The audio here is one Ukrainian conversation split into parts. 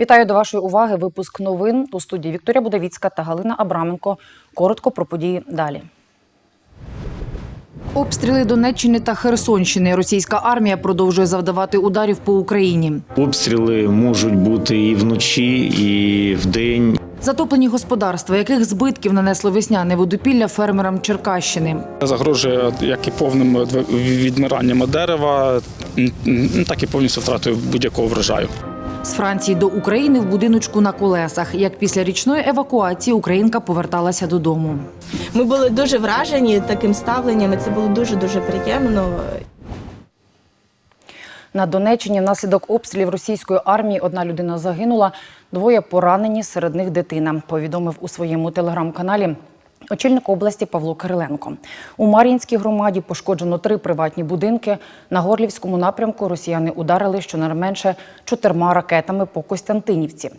Вітаю до вашої уваги. Випуск новин у студії Вікторія Будавіцька та Галина Абраменко. Коротко про події далі. Обстріли Донеччини та Херсонщини. Російська армія продовжує завдавати ударів по Україні. Обстріли можуть бути і вночі, і вдень. Затоплені господарства, яких збитків нанесло весняне водопілля фермерам Черкащини. Загрожує як і повним відмиранням дерева, так і повністю втратою будь-якого врожаю. З Франції до України в будиночку на колесах. Як після річної евакуації українка поверталася додому. Ми були дуже вражені таким ставленням. і Це було дуже дуже приємно. На Донеччині внаслідок обстрілів російської армії одна людина загинула, двоє поранені, серед них дитина. Повідомив у своєму телеграм-каналі очільник області Павло Кириленко. У Мар'їнській громаді пошкоджено три приватні будинки. На Горлівському напрямку росіяни ударили щонайменше чотирма ракетами по Костянтинівці.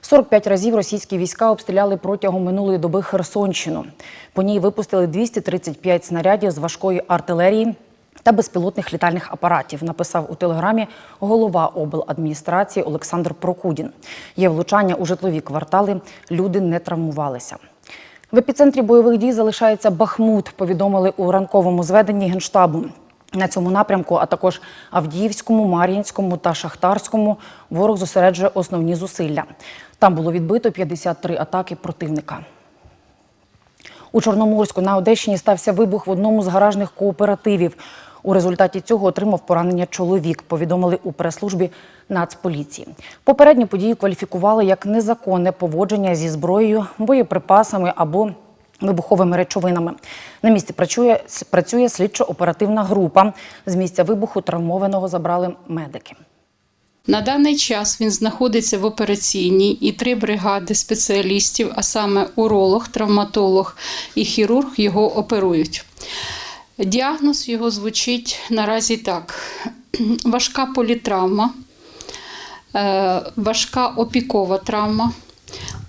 45 разів російські війська обстріляли протягом минулої доби Херсонщину. По ній випустили 235 снарядів з важкої артилерії та безпілотних літальних апаратів, написав у телеграмі голова обладміністрації Олександр Прокудін. Є влучання у житлові квартали, люди не травмувалися. В епіцентрі бойових дій залишається Бахмут, повідомили у ранковому зведенні Генштабу. На цьому напрямку, а також Авдіївському, Мар'їнському та Шахтарському ворог зосереджує основні зусилля. Там було відбито 53 атаки противника. У Чорноморську на Одещині стався вибух в одному з гаражних кооперативів. У результаті цього отримав поранення чоловік, повідомили у прес-службі Нацполіції. Попередню подію кваліфікували як незаконне поводження зі зброєю, боєприпасами або вибуховими речовинами. На місці працює, працює слідчо-оперативна група. З місця вибуху травмованого забрали медики. На даний час він знаходиться в операційній і три бригади спеціалістів, а саме уролог, травматолог і хірург його оперують. Діагноз його звучить наразі так: важка політравма, е, важка опікова травма,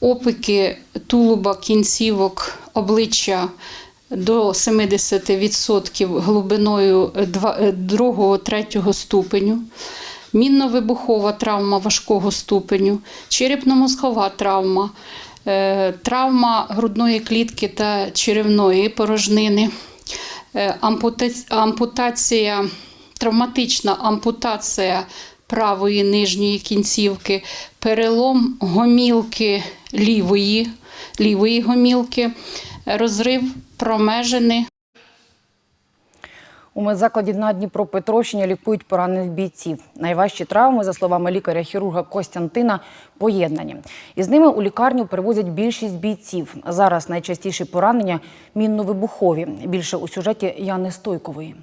опики тулуба, кінцівок, обличчя до 70% глибиною 2-3 ступеню мінно-вибухова травма важкого ступеню, черепно-мозгова травма, е, травма грудної клітки та черевної порожнини, е, ампутація, травматична ампутація правої нижньої кінцівки, перелом гомілки лівої, лівої гомілки, розрив промежини. У медзакладі на Дніпропетровщині лікують поранених бійців. Найважчі травми, за словами лікаря-хірурга Костянтина, поєднані. Із ними у лікарню привозять більшість бійців. Зараз найчастіші поранення мінно-вибухові. Більше у сюжеті Яни Стойкової.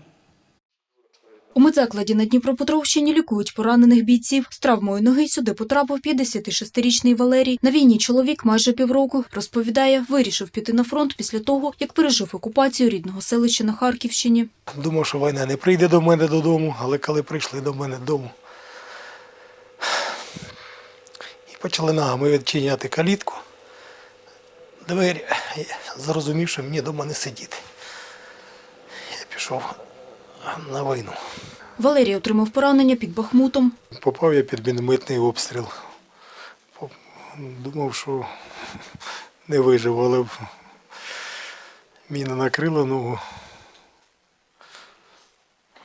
У медзакладі на Дніпропетровщині лікують поранених бійців. З травмою ноги сюди потрапив 56-річний Валерій. На війні чоловік майже півроку. Розповідає, вирішив піти на фронт після того, як пережив окупацію рідного селища на Харківщині. Думав, що війна не прийде до мене додому, але коли прийшли до мене додому і почали ногами відчиняти калітку, двері, зрозумів, що мені вдома не сидіти. Я пішов на війну. Валерій отримав поранення під Бахмутом. Попав я під мінометний обстріл. Думав, що не вижив, але міна накрила ногу.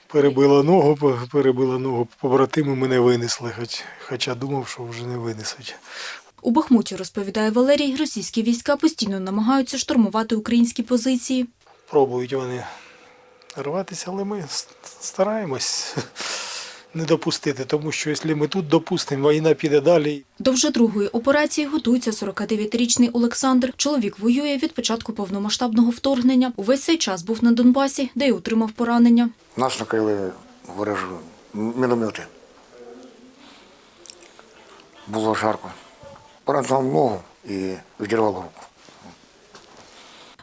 Перебила ногу, перебила ногу, побратими мене винесли, хоч, хоча думав, що вже не винесуть. У Бахмуті, розповідає Валерій, російські війська постійно намагаються штурмувати українські позиції. Пробують вони рватися, але ми стараємось не допустити, тому що якщо ми тут допустимо, війна піде далі. До вже другої операції готується 49-річний Олександр. Чоловік воює від початку повномасштабного вторгнення. Увесь цей час був на Донбасі, де й отримав поранення. Нас накрили ворожі міномети. Було жарко. Поранило ногу і відірвало руку.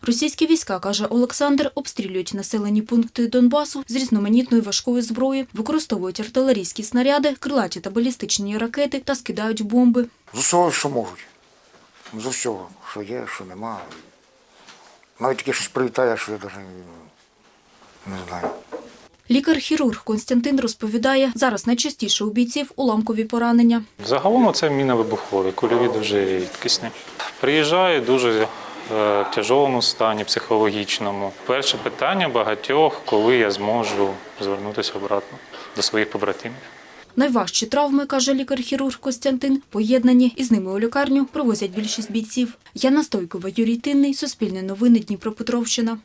Російські війська, каже Олександр, обстрілюють населені пункти Донбасу з різноманітної важкої зброї, використовують артилерійські снаряди, крилаті та балістичні ракети та скидають бомби. З усього, що можуть. З усього, що є, що нема. Навіть таке щось прилітає, що я навіть не знаю. Лікар-хірург Константин розповідає, зараз найчастіше у бійців уламкові поранення. Загалом це міновибухові, кульові дуже рідкісні. Приїжджаю дуже в тяжовому стані, психологічному. Перше питання багатьох, коли я зможу звернутися обратно до своїх побратимів. Найважчі травми, каже лікар-хірург Костянтин, поєднані із ними у лікарню провозять більшість бійців. Яна Стойкова, Юрій Тинний, Суспільне новини, Дніпропетровщина.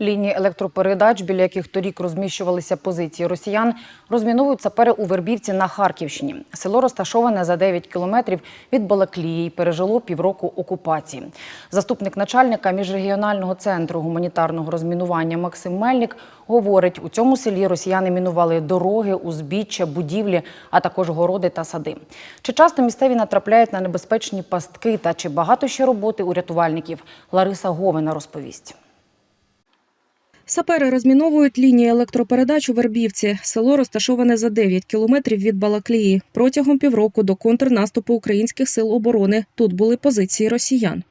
Лінії електропередач, біля яких торік розміщувалися позиції росіян, розміновують сапери у Вербівці на Харківщині. Село розташоване за 9 кілометрів від Балаклії пережило півроку окупації. Заступник начальника міжрегіонального центру гуманітарного розмінування Максим Мельник говорить, у цьому селі росіяни мінували дороги, узбіччя, будівлі, а також городи та сади. Чи часто місцеві натрапляють на небезпечні пастки та чи багато ще роботи у рятувальників? Лариса Говина розповість. Сапери розміновують лінії електропередач у Вербівці. Село розташоване за 9 кілометрів від Балаклії. Протягом півроку до контрнаступу українських сил оборони тут були позиції росіян.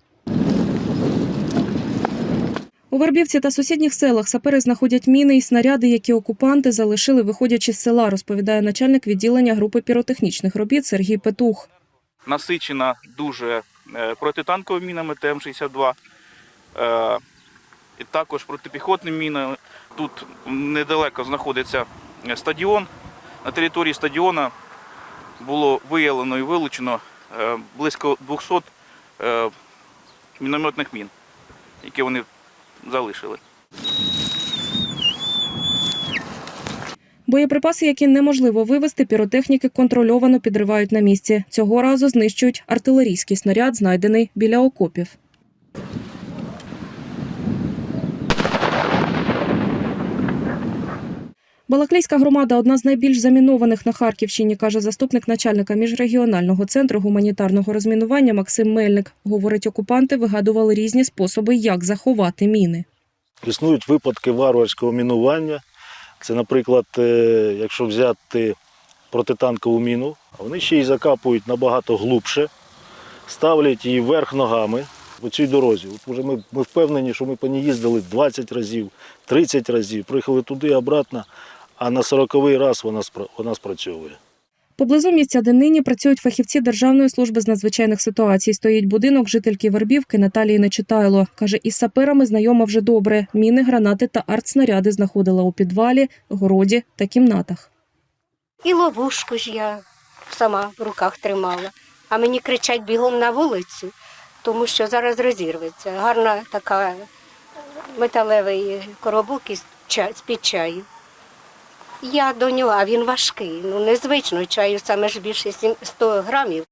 У Вербівці та сусідніх селах сапери знаходять міни і снаряди, які окупанти залишили, виходячи з села, розповідає начальник відділення групи піротехнічних робіт Сергій Петух. насичена дуже е, протитанковими мінами ТМ-62, е, і також протипіхотними мінами. Тут недалеко знаходиться е, стадіон. На території стадіона було виявлено і вилучено е, близько 200 е, мінометних мін, які вони залишили. Боєприпаси, які неможливо вивезти, піротехніки контрольовано підривають на місці. Цього разу знищують артилерійський снаряд, знайдений біля окопів. Балаклійська громада одна з найбільш замінованих на Харківщині, каже заступник начальника міжрегіонального центру гуманітарного розмінування Максим Мельник. Говорить, окупанти вигадували різні способи, як заховати міни. Існують випадки варварського мінування. Це, наприклад, е, якщо взяти протитанкову міну, вони ще й закапують набагато глубше, ставлять її вверх ногами по цій дорозі. От вже ми, ми впевнені, що ми по ній їздили 20 разів, 30 разів, приїхали туди, обратно, а на 40-й раз вона, вона спрацьовує. Поблизу місця, де нині працюють фахівці Державної служби з надзвичайних ситуацій, стоїть будинок жительки Вербівки Наталії Нечитайло. Каже, із саперами знайома вже добре. Міни, гранати та артснаряди знаходила у підвалі, городі та кімнатах. І ловушку ж я сама в руках тримала. А мені кричать бігом на вулицю, тому що зараз розірветься. Гарна така металевий коробок із з-під чаю. Я до нього, а він важкий. Ну незвично чаю саме ж більше сім- 100 грамів.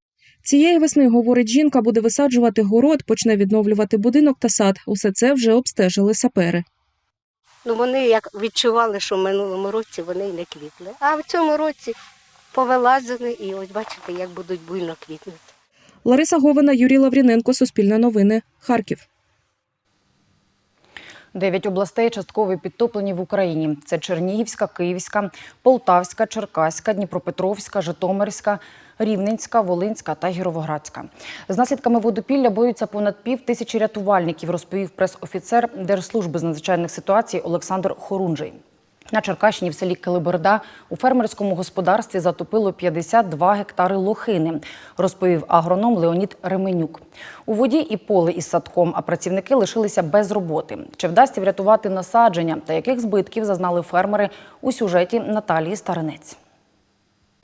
Цієї весни, говорить жінка, буде висаджувати город, почне відновлювати будинок та сад. Усе це вже обстежили сапери. Ну вони як відчували, що в минулому році вони й не квітли. А в цьому році повилазили і ось бачите, як будуть буйно квітнути. Лариса Говина, Юрій Лавріненко, Суспільне новини, Харків. Дев'ять областей частково підтоплені в Україні. Це Чернігівська, Київська, Полтавська, Черкаська, Дніпропетровська, Житомирська, Рівненська, Волинська та Гіровоградська. З наслідками водопілля борються понад пів тисячі рятувальників, розповів прес-офіцер Держслужби з надзвичайних ситуацій Олександр Хорунжий. На Черкащині в селі Калиберда у фермерському господарстві затопило 52 гектари лохини, розповів агроном Леонід Ременюк. У воді і поле із садком, а працівники лишилися без роботи. Чи вдасться врятувати насадження та яких збитків зазнали фермери у сюжеті Наталії Старинець?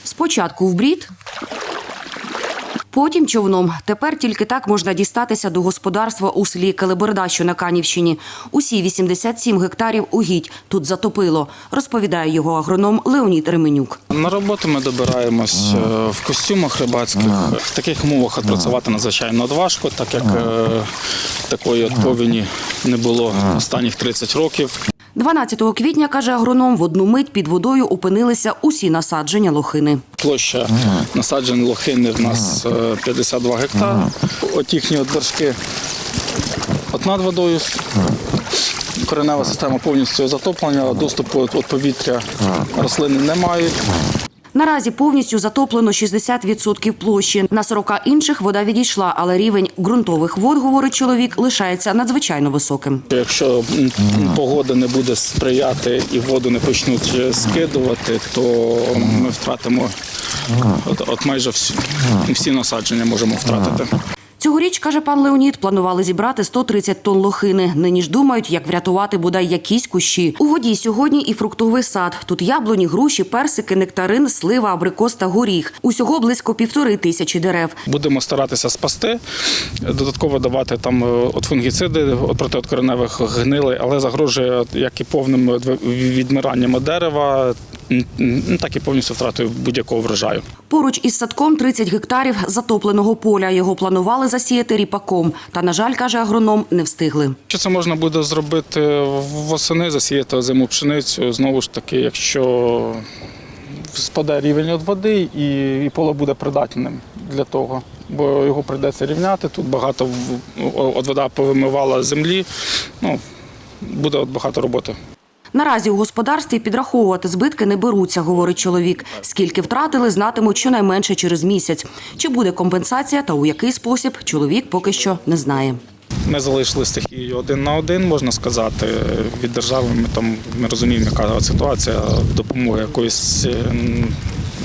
Спочатку в брід, потім човном. Тепер тільки так можна дістатися до господарства у селі Калиберда, що на Канівщині. Усі 87 гектарів угідь тут затопило, розповідає його агроном Леонід Ременюк. На роботу ми добираємось е, в костюмах рибацьких. В таких умовах відпрацювати надзвичайно важко, так як е, такої повені не було останніх 30 років. 12 квітня, каже агроном, в одну мить під водою опинилися усі насадження лохини. Площа насаджень лохини в нас е, 52 гектари. От їхні от вершки от над водою. Коренева система повністю затоплена, доступу від повітря рослини не мають. Наразі повністю затоплено 60% площі. На 40 інших вода відійшла, але рівень ґрунтових вод, говорить чоловік, лишається надзвичайно високим. Якщо погода не буде сприяти і воду не почнуть скидувати, то ми втратимо от, от майже всі, всі насадження можемо втратити. Цьогоріч, каже пан Леонід, планували зібрати 130 тонн лохини. Нині ж думають, як врятувати бодай якісь кущі. У воді сьогодні і фруктовий сад. Тут яблуні, груші, персики, нектарин, слива, абрикос та горіх. Усього близько півтори тисячі дерев. Будемо старатися спасти, додатково давати там е, от фунгіциди от кореневих гнилей, але загрожує як і повним от відмиранням дерева, так і повністю втратою будь-якого врожаю. Поруч із садком 30 гектарів затопленого поля. Його планували засіяти ріпаком. Та, на жаль, каже агроном, не встигли. Що це можна буде зробити восени, засіяти зиму пшеницю, знову ж таки, якщо спаде рівень від води і, і поле буде придатним для того. Бо його прийдеться рівняти. Тут багато вода повимивала землі. Ну, буде багато роботи. Наразі у господарстві підраховувати збитки не беруться, говорить чоловік. Скільки втратили, знатимуть щонайменше через місяць. Чи буде компенсація та у який спосіб, чоловік поки що не знає. Ми залишили стихію один на один, можна сказати. Від держави ми там ми розуміємо, яка ситуація, допомоги якоїсь е,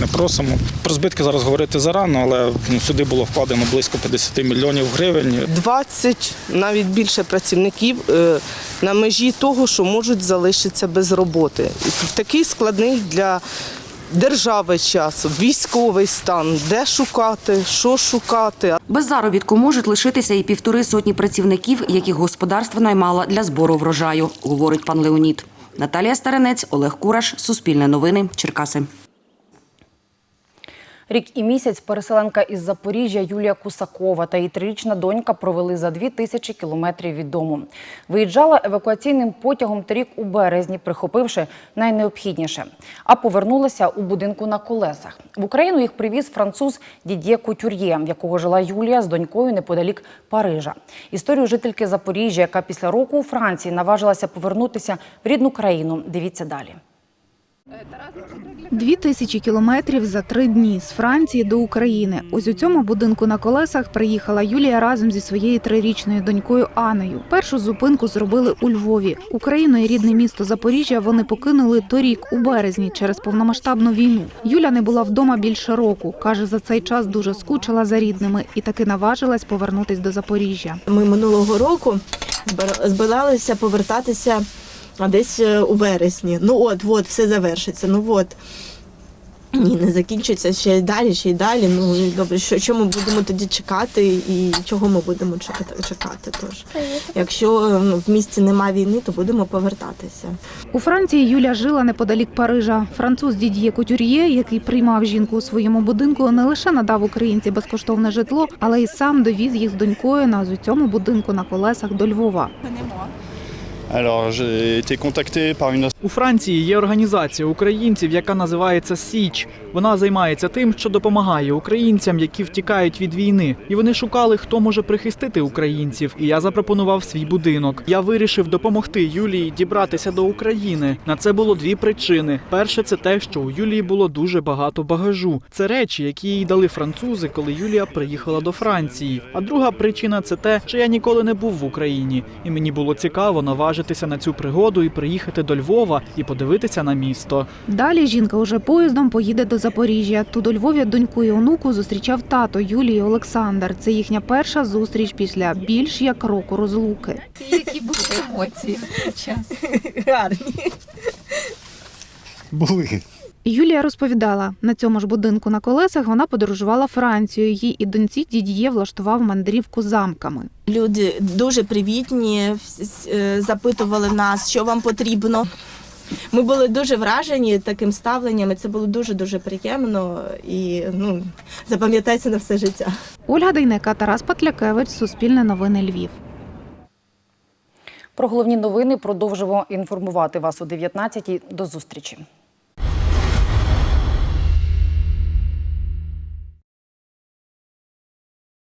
не просимо. Про збитки зараз говорити зарано, але ну, сюди було вкладено близько 50 мільйонів гривень. 20, навіть більше працівників е, на межі того, що можуть залишитися без роботи. В такий складний для держави час, військовий стан, де шукати, що шукати. Без заробітку можуть лишитися і півтори сотні працівників, яких господарство наймало для збору врожаю, говорить пан Леонід. Наталія Старенець, Олег Кураш, Суспільне новини, Черкаси. Рік і місяць переселенка із Запоріжжя Юлія Кусакова та її трирічна донька провели за дві тисячі кілометрів від дому. Виїжджала евакуаційним потягом торік у березні, прихопивши найнеобхідніше. А повернулася у будинку на колесах. В Україну їх привіз француз Дід'є Кутюр'є, в якого жила Юлія з донькою неподалік Парижа. Історію жительки Запоріжжя, яка після року у Франції наважилася повернутися в рідну країну. Дивіться далі. Дві тисячі кілометрів за три дні з Франції до України. Ось у цьому будинку на колесах приїхала Юлія разом зі своєю трирічною донькою Анею. Першу зупинку зробили у Львові. Україну і рідне місто Запоріжжя вони покинули торік у березні через повномасштабну війну. Юля не була вдома більше року. каже, за цей час дуже скучила за рідними і таки наважилась повернутись до Запоріжжя. Ми минулого року збира- збиралися повертатися а, десь е, у вересні. Ну от, от, все завершиться. Ну от. Ні, не закінчується ще й далі, ще й далі. Ну і добре, що, що ми будемо тоді чекати і чого ми будемо чекати, чекати тож. Якщо ну, в місті немає війни, то будемо повертатися. У Франції Юля жила неподалік Парижа. Француз Дід'є Кутюр'є, який приймав жінку у своєму будинку, не лише надав українці безкоштовне житло, але й сам довіз їх з донькою на цьому будинку на колесах до Львова. У Франції є організація українців, яка називається Січ. Вона займається тим, що допомагає українцям, які втікають від війни. І вони шукали, хто може прихистити українців. І я запропонував свій будинок. Я вирішив допомогти Юлії дібратися до України. На це було дві причини: перше, це те, що у Юлії було дуже багато багажу. Це речі, які їй дали французи, коли Юлія приїхала до Франції. А друга причина це те, що я ніколи не був в Україні, і мені було цікаво наважитися на цю пригоду і приїхати до Львова і подивитися на місто. Далі жінка уже поїздом поїде до Запоріжжя. Тут у Львові доньку і онуку зустрічав тато Юлії Олександр. Це їхня перша зустріч після більш як року розлуки. Які були емоції? Гарні. Були. Юлія розповідала, на цьому ж будинку на колесах вона подорожувала Францією. Їй і доньці Дід'є влаштував мандрівку замками. Люди дуже привітні, е, запитували нас, що вам потрібно. Ми були дуже вражені таким ставленням, і це було дуже дуже приємно і ну запам'ятається на все життя. Ольга Дейнека, Тарас Патлякевич, Суспільне новини Львів. Про головні новини продовжимо інформувати вас о 19-й. До зустрічі.